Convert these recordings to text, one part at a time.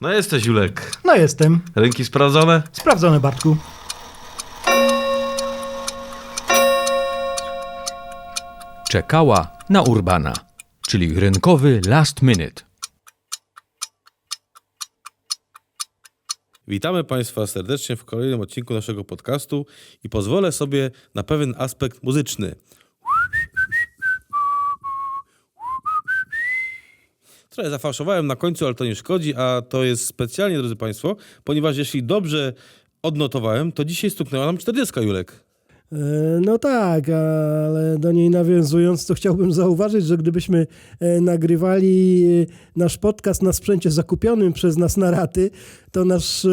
No jesteś, Julek. No jestem. Rynki sprawdzone? Sprawdzone, Bartku. Czekała na Urbana, czyli rynkowy last minute. Witamy Państwa serdecznie w kolejnym odcinku naszego podcastu i pozwolę sobie na pewien aspekt muzyczny. Trochę zafałszowałem na końcu, ale to nie szkodzi, a to jest specjalnie, drodzy Państwo, ponieważ jeśli dobrze odnotowałem, to dzisiaj stuknęła nam 40, Julek. E, No tak, ale do niej nawiązując, to chciałbym zauważyć, że gdybyśmy e, nagrywali e, nasz podcast na sprzęcie zakupionym przez nas na raty, to nasz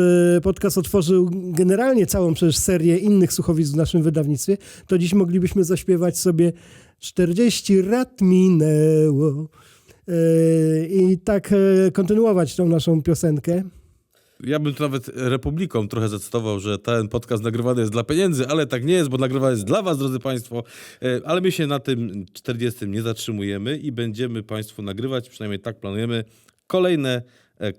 podcast otworzył generalnie całą przecież serię innych słuchowisk w naszym wydawnictwie, to dziś moglibyśmy zaśpiewać sobie 40 rat minęło i tak e, kontynuować tą naszą piosenkę. Ja bym tu nawet Republiką trochę zacytował, że ten podcast nagrywany jest dla pieniędzy, ale tak nie jest, bo nagrywany jest dla was, drodzy Państwo. E, Ale my się na tym 40 nie zatrzymujemy i będziemy Państwu nagrywać, przynajmniej tak planujemy, kolejne,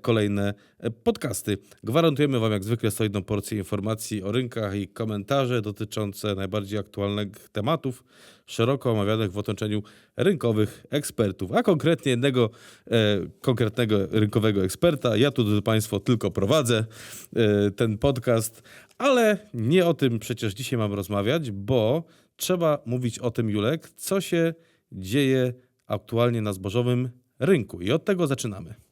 kolejne e, podcasty. Gwarantujemy Wam jak zwykle solidną porcję informacji o rynkach i komentarze dotyczące najbardziej aktualnych tematów, szeroko omawianych w otoczeniu rynkowych ekspertów, a konkretnie jednego e, konkretnego rynkowego eksperta. Ja tu, drodzy Państwo, tylko prowadzę e, ten podcast, ale nie o tym przecież dzisiaj mam rozmawiać, bo trzeba mówić o tym, Julek, co się dzieje aktualnie na zbożowym rynku. I od tego zaczynamy.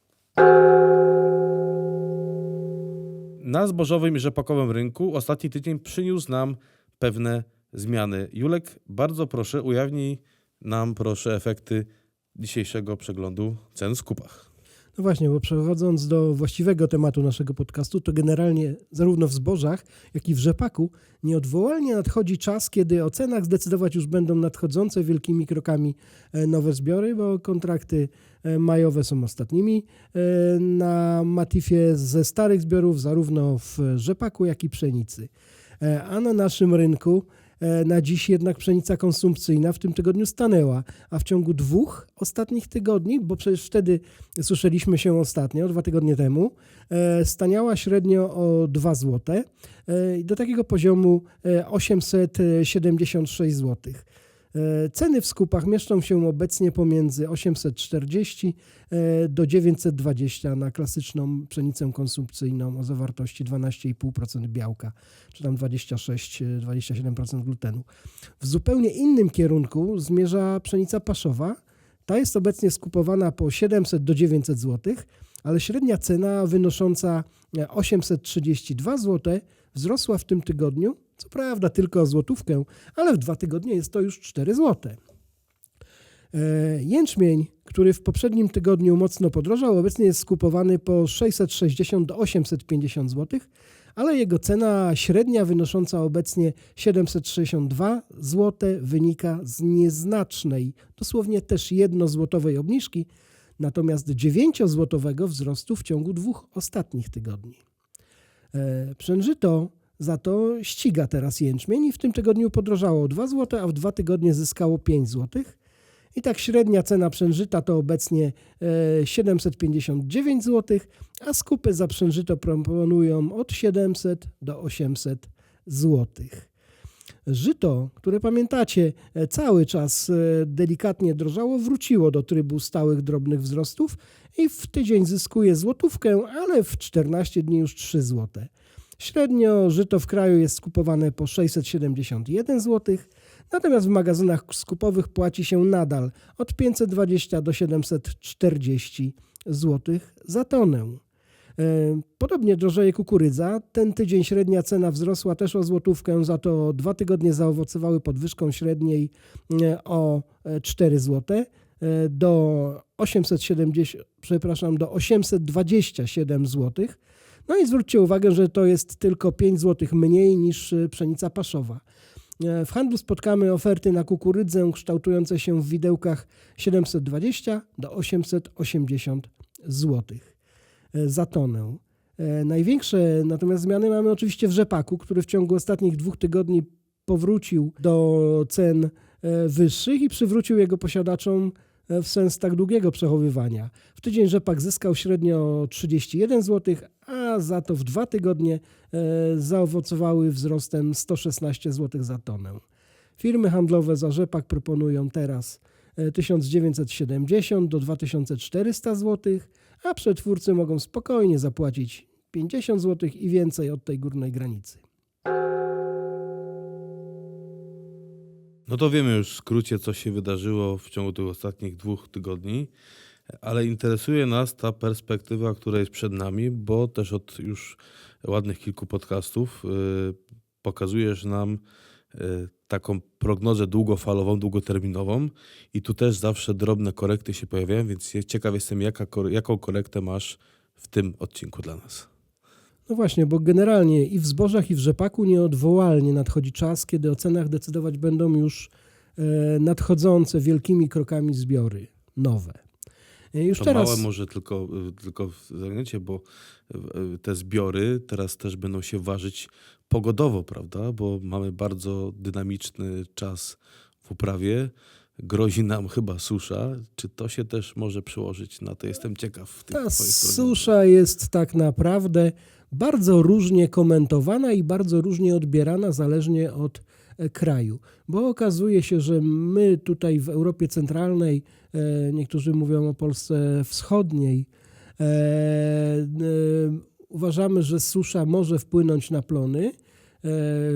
Na zbożowym i rzepakowym rynku ostatni tydzień przyniósł nam pewne zmiany. Julek, bardzo proszę, ujawnij nam proszę efekty dzisiejszego przeglądu cen w skupach. No właśnie, bo przechodząc do właściwego tematu naszego podcastu, to generalnie zarówno w zbożach, jak i w rzepaku nieodwołalnie nadchodzi czas, kiedy o cenach zdecydować już będą nadchodzące wielkimi krokami e, nowe zbiory, bo kontrakty e, majowe są ostatnimi e, na Matifie ze starych zbiorów, zarówno w rzepaku, jak i pszenicy. A na naszym rynku na dziś jednak pszenica konsumpcyjna w tym tygodniu stanęła, a w ciągu dwóch ostatnich tygodni, bo przecież wtedy słyszeliśmy się ostatnio, dwa tygodnie temu, e, staniała średnio o 2 zł e, do takiego poziomu e, 876 zł. E, Ceny w skupach mieszczą się obecnie pomiędzy 840 e, do 920 na klasyczną pszenicę konsumpcyjną o zawartości 12,5% białka, czy tam 26-27% glutenu. W zupełnie innym kierunku zmierza pszenica paszowa. Ta jest obecnie skupowana po 700 do 900 zł, ale średnia cena wynosząca e, 832 zł wzrosła w tym tygodniu, co prawda tylko o złotówkę, ale w dwa tygodnie jest to już 4 zł. E, Jęczmień, który w poprzednim tygodniu mocno podrożał, obecnie jest skupowany po 660 do 850 zł, ale jego cena średnia wynosząca obecnie 762 zł wynika z nieznacznej, dosłownie też jednozłotowej obniżki, natomiast 9-złotowego wzrostu w ciągu dwóch ostatnich tygodni. E, Przężyto za to ściga teraz jęczmień i w tym tygodniu podrożało o 2 zł, a w dwa tygodnie zyskało 5 zł. I tak średnia cena przężyta to obecnie e, 759 zł, a skupy za przężyto proponują od 700 do 800 zł. Żyto, które pamiętacie, e, cały czas e, delikatnie drożało, wróciło do trybu stałych drobnych wzrostów i w tydzień zyskuje złotówkę, ale w 14 dni już 3 zł. Średnio żyto w kraju jest skupowane po 671 zł, natomiast w magazynach skupowych płaci się nadal od 520 do 740 zł za tonę. E, Podobnie drożeje kukurydza. Ten tydzień średnia cena wzrosła też o złotówkę, za to dwa tygodnie zaowocowały podwyżką średniej e, o e, 4 zł do 870, przepraszam, do 827 zł. No i zwróćcie uwagę, że to jest tylko 5 zł mniej niż e, pszenica paszowa. E, W handlu spotkamy oferty na kukurydzę kształtujące się w widełkach 720 do 880 zł za tonę. E, Największe natomiast zmiany mamy oczywiście w rzepaku, który w ciągu ostatnich dwóch tygodni powrócił do cen e, wyższych i przywrócił jego posiadaczom e, w sens tak długiego przechowywania. W tydzień rzepak zyskał średnio 31 zł, a za to w dwa tygodnie e, zaowocowały wzrostem 116 zł za tonę. Firmy handlowe za rzepak proponują teraz e, 1970 do 2400 zł, a przetwórcy mogą spokojnie zapłacić 50 zł i więcej od tej górnej granicy. No to wiemy już w skrócie, co się wydarzyło w ciągu tych ostatnich dwóch tygodni, ale interesuje nas ta perspektywa, która jest przed nami, bo też od już ładnych kilku podcastów y, pokazujesz nam y, taką prognozę długofalową, długoterminową i tu też zawsze drobne korekty się pojawiają, więc ciekaw jestem, jaka, jaką korektę masz w tym odcinku dla nas. No właśnie, bo generalnie i w zbożach, i w rzepaku nieodwołalnie nadchodzi czas, kiedy o cenach decydować będą już e, nadchodzące wielkimi krokami zbiory nowe. Już To teraz. małe może tylko, y, tylko w zagraniecie, bo y, te zbiory teraz też będą się ważyć pogodowo, prawda? Bo mamy bardzo dynamiczny czas w uprawie. Grozi nam chyba susza. Czy to się też może przełożyć na to? Jestem ciekaw. w tych Ta susza jest tak naprawdę bardzo różnie komentowana i bardzo różnie odbierana, zależnie od kraju. Bo okazuje się, że my tutaj w Europie Centralnej, e, niektórzy mówią o Polsce Wschodniej, e, e, uważamy, że susza może wpłynąć na plony. E,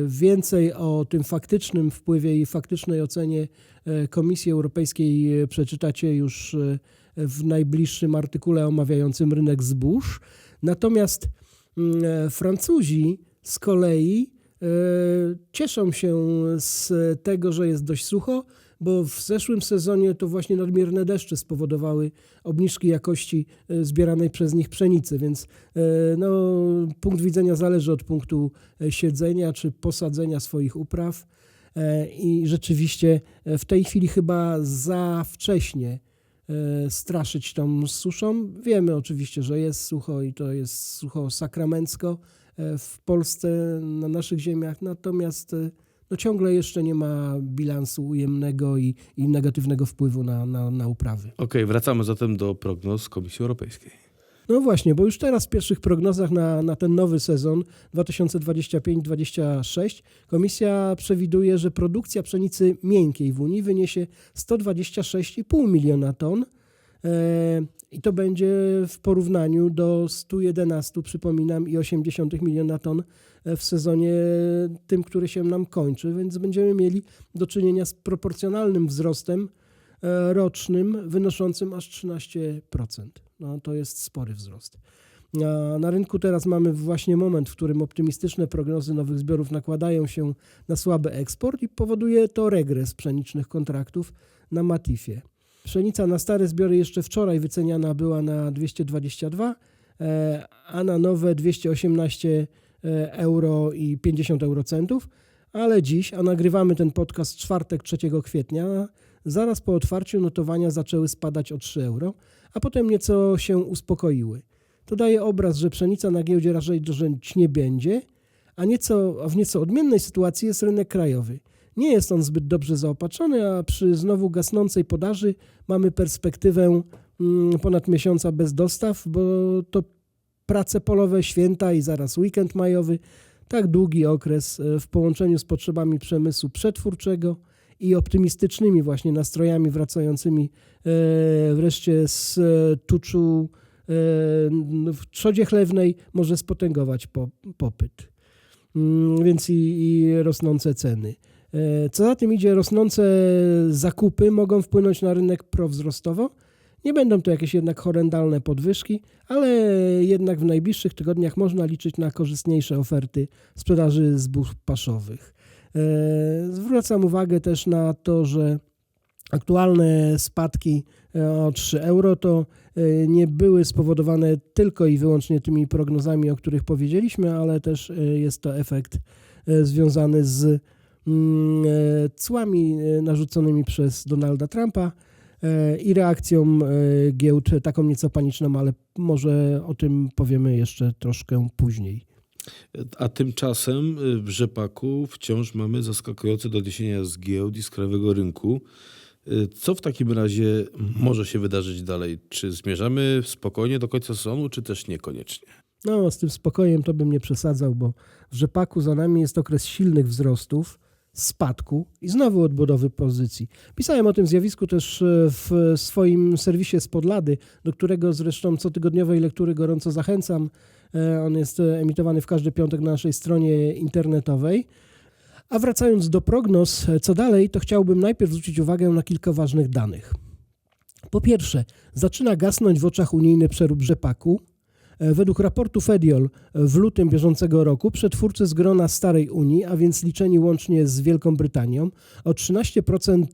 Więcej o tym faktycznym wpływie i faktycznej ocenie e, Komisji Europejskiej e, przeczytacie już e, w najbliższym artykule omawiającym rynek zbóż. Natomiast mm, e, Francuzi z kolei e, cieszą się z tego, że jest dość sucho, bo w zeszłym sezonie to właśnie nadmierne deszcze spowodowały obniżki jakości e, zbieranej przez nich pszenicy, więc e, no, punkt widzenia zależy od punktu e, siedzenia czy posadzenia swoich upraw. E, I rzeczywiście e, w tej chwili chyba za wcześnie e, straszyć tą suszą. Wiemy oczywiście, że jest sucho i to jest sucho sakramencko e, w Polsce, na naszych ziemiach, natomiast e, no ciągle jeszcze nie ma bilansu ujemnego i, i negatywnego wpływu na, na, na uprawy. Okej, wracamy zatem do prognoz Komisji Europejskiej. No właśnie, bo już teraz w pierwszych prognozach na, na ten nowy sezon 2025-26 komisja przewiduje, że produkcja pszenicy miękkiej w Unii wyniesie 126,5 miliona ton. E, I to będzie w porównaniu do 111, przypominam, i 80 miliona ton e, w sezonie tym, który się nam kończy, więc będziemy mieli do czynienia z proporcjonalnym wzrostem e, rocznym wynoszącym aż 13%. No, to jest spory wzrost. Na rynku teraz mamy właśnie moment, w którym optymistyczne prognozy nowych zbiorów nakładają się na słaby eksport i powoduje to regres pszenicznych kontraktów na Matifie. Pszenica na stare zbiory jeszcze wczoraj wyceniana była na 222, e, a na nowe 218 e, euro i 50 eurocentów, ale dziś, a nagrywamy ten podcast czwartek 3 kwietnia, zaraz po otwarciu notowania zaczęły spadać o 3 euro, a potem nieco się uspokoiły. To daje obraz, że pszenica na giełdzie raczej drżeć nie będzie, a, nieco, a w nieco odmiennej sytuacji jest rynek krajowy. Nie jest on zbyt dobrze zaopatrzony, a przy znowu gasnącej podaży mamy perspektywę mm, ponad miesiąca bez dostaw, bo to prace polowe, święta i zaraz weekend majowy, tak długi okres e, w połączeniu z potrzebami przemysłu przetwórczego i optymistycznymi właśnie nastrojami wracającymi e, wreszcie z e, tuczu w trzodzie chlewnej może spotęgować po, popyt. Mm, Więc i rosnące ceny. E, Co za tym idzie, rosnące zakupy mogą wpłynąć na rynek prowzrostowo. Nie będą to jakieś jednak horrendalne podwyżki, ale jednak w najbliższych tygodniach można liczyć na korzystniejsze oferty sprzedaży zbóż paszowych. E, Zwracam uwagę też na to, że aktualne spadki e, o 3 euro to nie były spowodowane tylko i wyłącznie tymi prognozami, o których powiedzieliśmy, ale też jest to efekt związany z cłami e, narzuconymi przez Donalda Trumpa e, i reakcją e, giełd taką nieco paniczną, ale może o tym powiemy jeszcze troszkę później. A tymczasem w rzepaku wciąż mamy zaskakujące doniesienia z giełd i z krajowego rynku. Co w takim razie może się wydarzyć dalej? Czy zmierzamy spokojnie do końca sezonu, czy też niekoniecznie? No, z tym spokojem to bym nie przesadzał, bo w rzepaku za nami jest okres silnych wzrostów, spadku i znowu odbudowy pozycji. Pisałem o tym zjawisku też e, w swoim serwisie z Podlady, do którego zresztą cotygodniowej lektury gorąco zachęcam. E, On jest e, emitowany w każdy piątek na naszej stronie internetowej. A wracając do prognoz, co dalej, to chciałbym najpierw zwrócić uwagę na kilka ważnych danych. Po pierwsze, zaczyna gasnąć w oczach unijny przerób rzepaku. E, Według raportu Fediol e, w lutym bieżącego roku przetwórcy z grona starej Unii, a więc liczeni łącznie z Wielką Brytanią, o 13%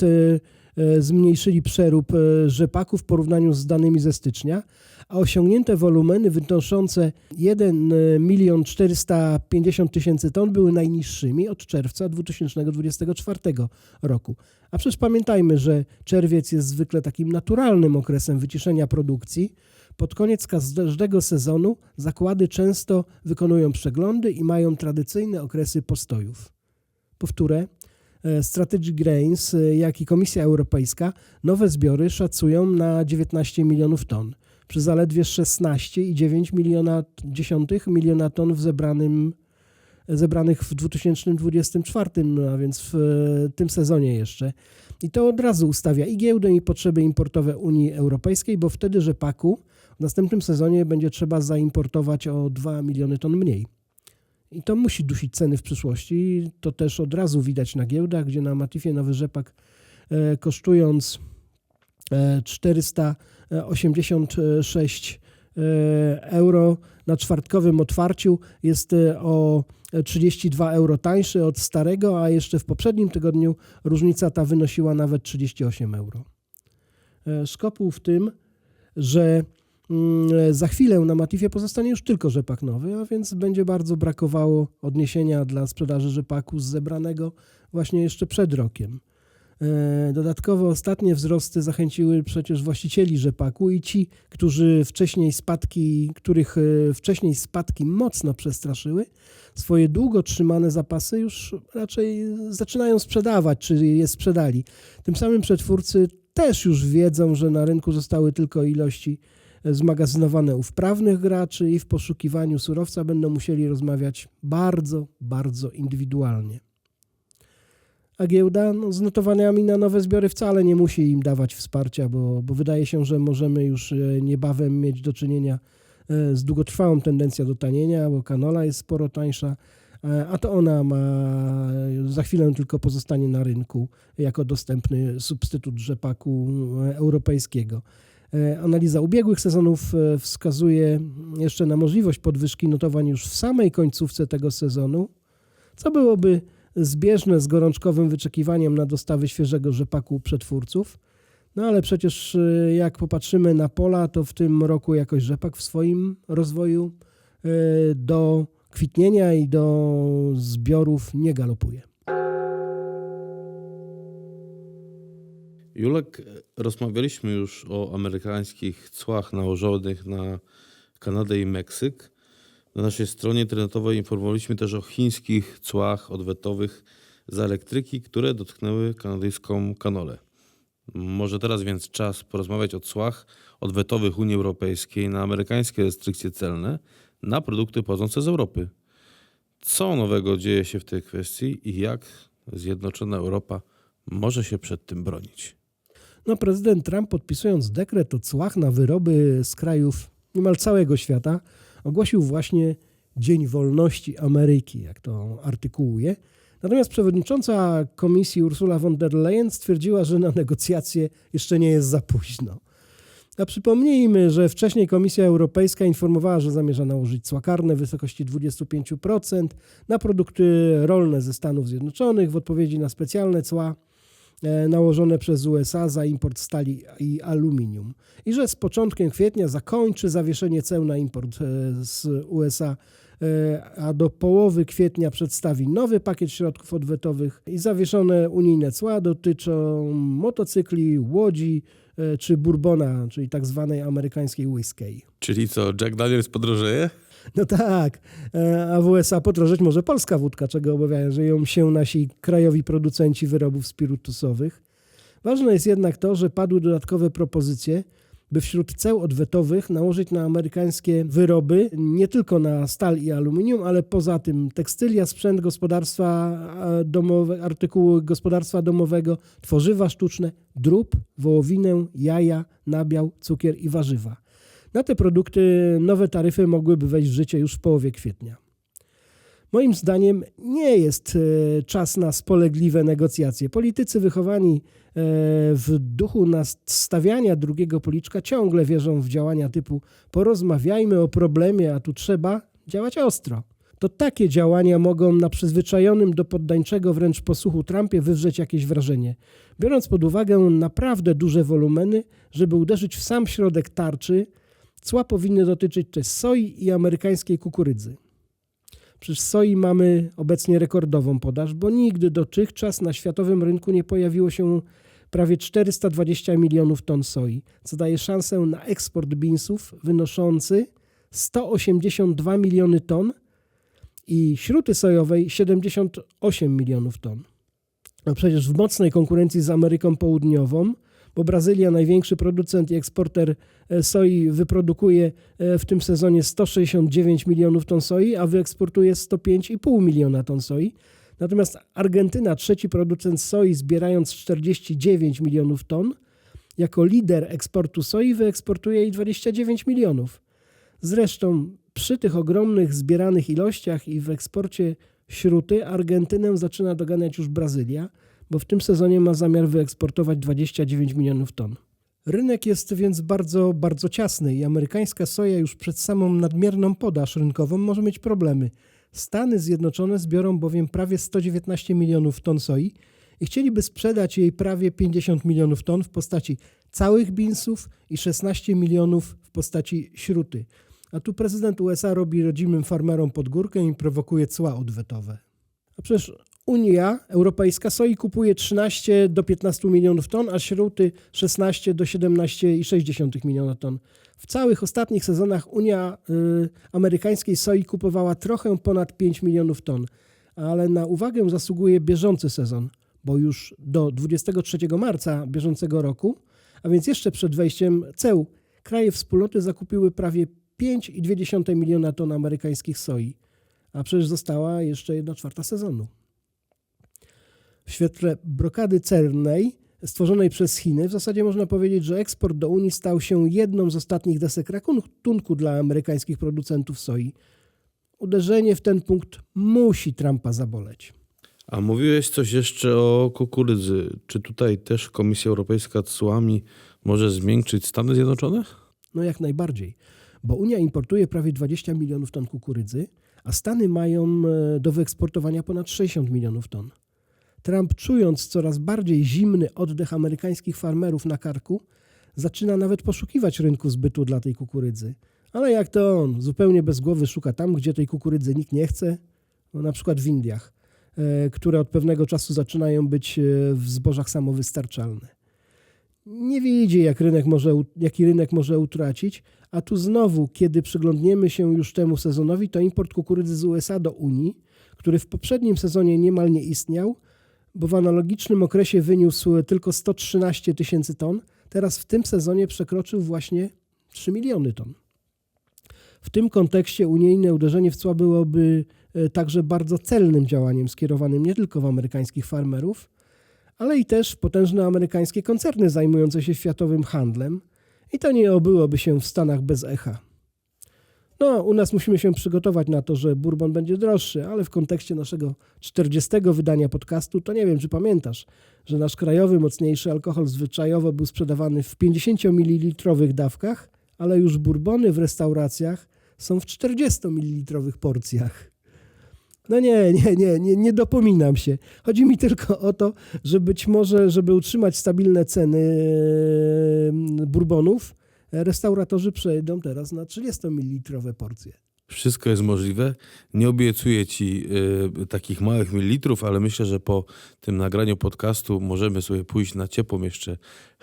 e, zmniejszyli przerób rzepaku w porównaniu z danymi ze stycznia, a osiągnięte wolumeny wynoszące 1 milion 450 tysięcy ton były najniższymi od czerwca 2024 roku. A przecież pamiętajmy, że czerwiec jest zwykle takim naturalnym okresem wyciszenia produkcji. Pod koniec każdego sezonu zakłady często wykonują przeglądy i mają tradycyjne okresy postojów. Powtórę, e, Strategic Grains, e, jak i Komisja Europejska nowe zbiory szacują na 19 milionów ton, przy zaledwie 16,9 miliona, miliona ton w zebranym, zebranych w 2024, a więc w e, tym sezonie jeszcze. I to od razu ustawia i giełdę, i potrzeby importowe Unii Europejskiej, bo wtedy rzepaku w następnym sezonie będzie trzeba zaimportować o 2 miliony ton mniej. I to musi dusić ceny w przyszłości. To też od razu widać na giełdach, gdzie na Matifie nowy rzepak e, kosztując e, 486 e, euro na czwartkowym otwarciu jest e, o 32 euro tańszy od starego, a jeszcze w poprzednim tygodniu różnica ta wynosiła nawet 38 euro. E, Szkopuł w tym, że za chwilę na Matifie pozostanie już tylko rzepak nowy, a więc będzie bardzo brakowało odniesienia dla sprzedaży rzepaku zebranego właśnie jeszcze przed rokiem. E, Dodatkowo ostatnie wzrosty zachęciły przecież właścicieli rzepaku i ci, którzy wcześniej spadki, których e, wcześniej spadki mocno przestraszyły, swoje długo trzymane zapasy już raczej zaczynają sprzedawać, czy je sprzedali. Tym samym przetwórcy też już wiedzą, że na rynku zostały tylko ilości zmagazynowane u wprawnych graczy i w poszukiwaniu surowca będą musieli rozmawiać bardzo, bardzo indywidualnie. A giełda no, z notowaniami na nowe zbiory wcale nie musi im dawać wsparcia, bo, bo wydaje się, że możemy już e, niebawem mieć do czynienia e, z długotrwałą tendencją do tanienia, bo kanola jest sporo tańsza, e, a to ona ma za chwilę tylko pozostanie na rynku jako dostępny substytut rzepaku europejskiego. E, Analiza ubiegłych sezonów e, wskazuje jeszcze na możliwość podwyżki notowań już w samej końcówce tego sezonu, co byłoby zbieżne z gorączkowym wyczekiwaniem na dostawy świeżego rzepaku przetwórców. No ale przecież e, jak popatrzymy na pola, to w tym roku jakoś rzepak w swoim rozwoju do kwitnienia i do zbiorów nie galopuje. Julek, rozmawialiśmy już o amerykańskich cłach nałożonych na Kanadę i Meksyk. Na naszej stronie internetowej informowaliśmy też o chińskich cłach odwetowych za elektryki, które dotknęły kanadyjską kanolę. Może teraz więc czas porozmawiać o cłach odwetowych Unii Europejskiej na amerykańskie restrykcje celne na produkty pochodzące z Europy. Co nowego dzieje się w tej kwestii i jak Zjednoczona Europa może się przed tym bronić? No, prezydent Trump, podpisując dekret o cłach na wyroby z krajów niemal całego świata, ogłosił właśnie Dzień Wolności Ameryki, jak to artykułuje. Natomiast przewodnicząca komisji Ursula von der Leyen stwierdziła, że na negocjacje jeszcze nie jest za późno. A przypomnijmy, że wcześniej Komisja Europejska informowała, że zamierza nałożyć cła karne w wysokości 25% na produkty rolne ze Stanów Zjednoczonych w odpowiedzi na specjalne cła nałożone przez USA za import stali i aluminium. I że z początkiem kwietnia zakończy zawieszenie ceł na import e, z USA, e, a do połowy kwietnia przedstawi nowy pakiet środków odwetowych i zawieszone unijne cła dotyczą motocykli, łodzi e, czy bourbona, czyli tak zwanej amerykańskiej whisky. Czyli co, Jack Daniels podrożeje? No tak, e, a w USA podrożeć może polska wódka, czego obawiają że ją się nasi krajowi producenci wyrobów spirytusowych. Ważne jest jednak to, że padły dodatkowe propozycje, by wśród ceł odwetowych nałożyć na amerykańskie wyroby nie tylko na stal i aluminium, ale poza tym tekstylia, sprzęt gospodarstwa domowe, artykuły gospodarstwa domowego, tworzywa sztuczne, drób, wołowinę, jaja, nabiał, cukier i warzywa. Na te produkty nowe taryfy mogłyby wejść w życie już w połowie kwietnia. Moim zdaniem nie jest e, czas na spolegliwe negocjacje. Politycy wychowani e, w duchu nastawiania drugiego policzka ciągle wierzą w działania typu porozmawiajmy o problemie, a tu trzeba działać ostro. To takie działania mogą na przyzwyczajonym do poddańczego wręcz posłuchu Trumpie wywrzeć jakieś wrażenie. Biorąc pod uwagę naprawdę duże wolumeny, żeby uderzyć w sam środek tarczy, cła powinny dotyczyć też soi i amerykańskiej kukurydzy. Przecież soi mamy obecnie rekordową podaż, bo nigdy dotychczas na światowym rynku nie pojawiło się prawie 420 milionów ton soi, co daje szansę na eksport beansów wynoszący 182 miliony ton i śruty sojowej 78 milionów ton. A przecież w mocnej konkurencji z Ameryką Południową, bo Brazylia, największy producent i eksporter e, soi, wyprodukuje e, w tym sezonie 169 milionów ton soi, a wyeksportuje 105,5 miliona ton soi. Natomiast Argentyna, trzeci producent soi, zbierając 49 milionów ton, jako lider eksportu soi wyeksportuje jej 29 milionów. Zresztą przy tych ogromnych zbieranych ilościach i w eksporcie śruty Argentynę zaczyna doganiać już Brazylia, bo w tym sezonie ma zamiar wyeksportować 29 milionów ton. Rynek jest więc bardzo, bardzo ciasny i amerykańska soja już przed samą nadmierną podaż rynkową może mieć problemy. Stany Zjednoczone zbiorą bowiem prawie 119 milionów ton soi i chcieliby sprzedać jej prawie 50 milionów ton w postaci całych beansów i 16 milionów w postaci śruty. A tu prezydent USA robi rodzimym farmerom pod górkę i prowokuje cła odwetowe. A przecież Unia Europejska soi kupuje 13 do 15 milionów ton, a śruty 16 do 17,6 miliona ton. W całych ostatnich sezonach Unia y, Amerykańskiej soi kupowała trochę ponad 5 milionów ton, ale na uwagę zasługuje bieżący sezon, bo już do 23 marca bieżącego roku, a więc jeszcze przed wejściem ceł, kraje wspólnoty zakupiły prawie 5,2 miliona ton amerykańskich soi, a przecież została jeszcze 1 czwarta sezonu. W świetle blokady celnej stworzonej przez Chiny, w zasadzie można powiedzieć, że eksport do Unii stał się jedną z ostatnich desek ratunku dla amerykańskich producentów soi. Uderzenie w ten punkt musi Trumpa zaboleć. A mówiłeś coś jeszcze o kukurydzy. Czy tutaj też Komisja Europejska cłami może zmiękczyć Stany Zjednoczone? No jak najbardziej, bo Unia importuje prawie 20 milionów ton kukurydzy, a Stany mają e, do wyeksportowania ponad 60 milionów ton. Trump, czując coraz bardziej zimny oddech amerykańskich farmerów na karku, zaczyna nawet poszukiwać rynku zbytu dla tej kukurydzy. Ale jak to on, zupełnie bez głowy szuka tam, gdzie tej kukurydzy nikt nie chce, no na przykład w Indiach, e, które od pewnego czasu zaczynają być e, w zbożach samowystarczalne. Nie widzi, jak rynek może, jaki rynek może utracić, a tu znowu, kiedy przyglądniemy się już temu sezonowi, to import kukurydzy z USA do Unii, który w poprzednim sezonie niemal nie istniał, bo w analogicznym okresie wyniósł tylko 113 tysięcy ton, teraz w tym sezonie przekroczył właśnie 3 miliony ton. W tym kontekście unijne uderzenie w cła byłoby e, także bardzo celnym działaniem skierowanym nie tylko w amerykańskich farmerów, ale i też w potężne amerykańskie koncerny zajmujące się światowym handlem i to nie obyłoby się w Stanach bez echa. No, u nas musimy się przygotować na to, że bourbon będzie droższy, ale w kontekście naszego 40 wydania podcastu, to nie wiem, czy pamiętasz, że nasz krajowy, mocniejszy alkohol zwyczajowo był sprzedawany w 50 ml dawkach, ale już bourbony w restauracjach są w 40 ml porcjach. No nie, nie, nie, nie, nie dopominam się. Chodzi mi tylko o to, że być może, żeby utrzymać stabilne ceny e, bourbonów, restauratorzy przejdą teraz na 30 ml porcje. Wszystko jest możliwe. Nie obiecuję ci y, takich małych mililitrów, ale myślę, że po tym nagraniu podcastu możemy sobie pójść na ciepłą jeszcze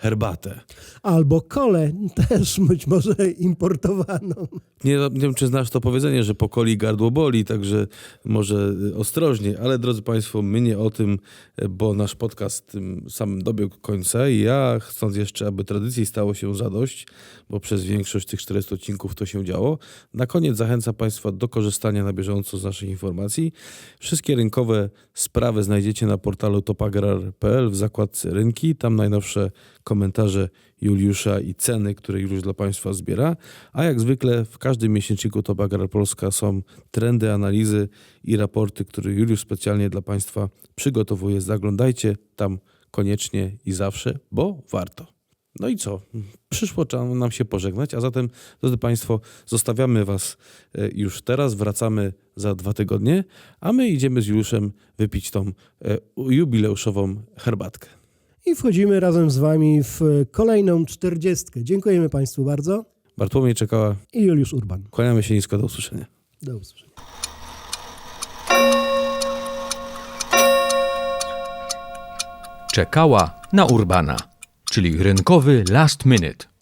herbatę. Albo kole, też być może importowaną. Nie, nie wiem, czy znasz to powiedzenie, że po coli gardło boli, także może y, ostrożnie, ale drodzy Państwo, my nie o tym, y, bo nasz podcast tym samym dobiegł końca i ja chcąc jeszcze, aby tradycji stało się zadość, bo przez większość tych 400 odcinków to się działo, na koniec zachęcam Państwa do korzystania na bieżąco z naszych informacji. Wszystkie rynkowe sprawy znajdziecie na portalu topagrar.pl w zakładce rynki, tam najnowsze komentarze Juliusza i ceny, które Juliusz dla Państwa zbiera. A jak zwykle w każdym miesięczniku Top Agrar Polska są trendy, analizy i raporty, które Juliusz specjalnie dla Państwa przygotowuje. Zaglądajcie tam koniecznie i zawsze, bo warto. No i co? Przyszło nam się pożegnać, a zatem, drodzy Państwo, zostawiamy Was e, już teraz, wracamy za dwa tygodnie, a my idziemy z Juliuszem wypić tą e, jubileuszową herbatkę. I wchodzimy razem z wami w kolejną czterdziestkę. Dziękujemy Państwu bardzo. Bartłomiej czekała, I Juliusz Urban. kłaniamy się nisko, do usłyszenia. Do usłyszenia. Czekała na Urbana, czyli rynkowy last minute.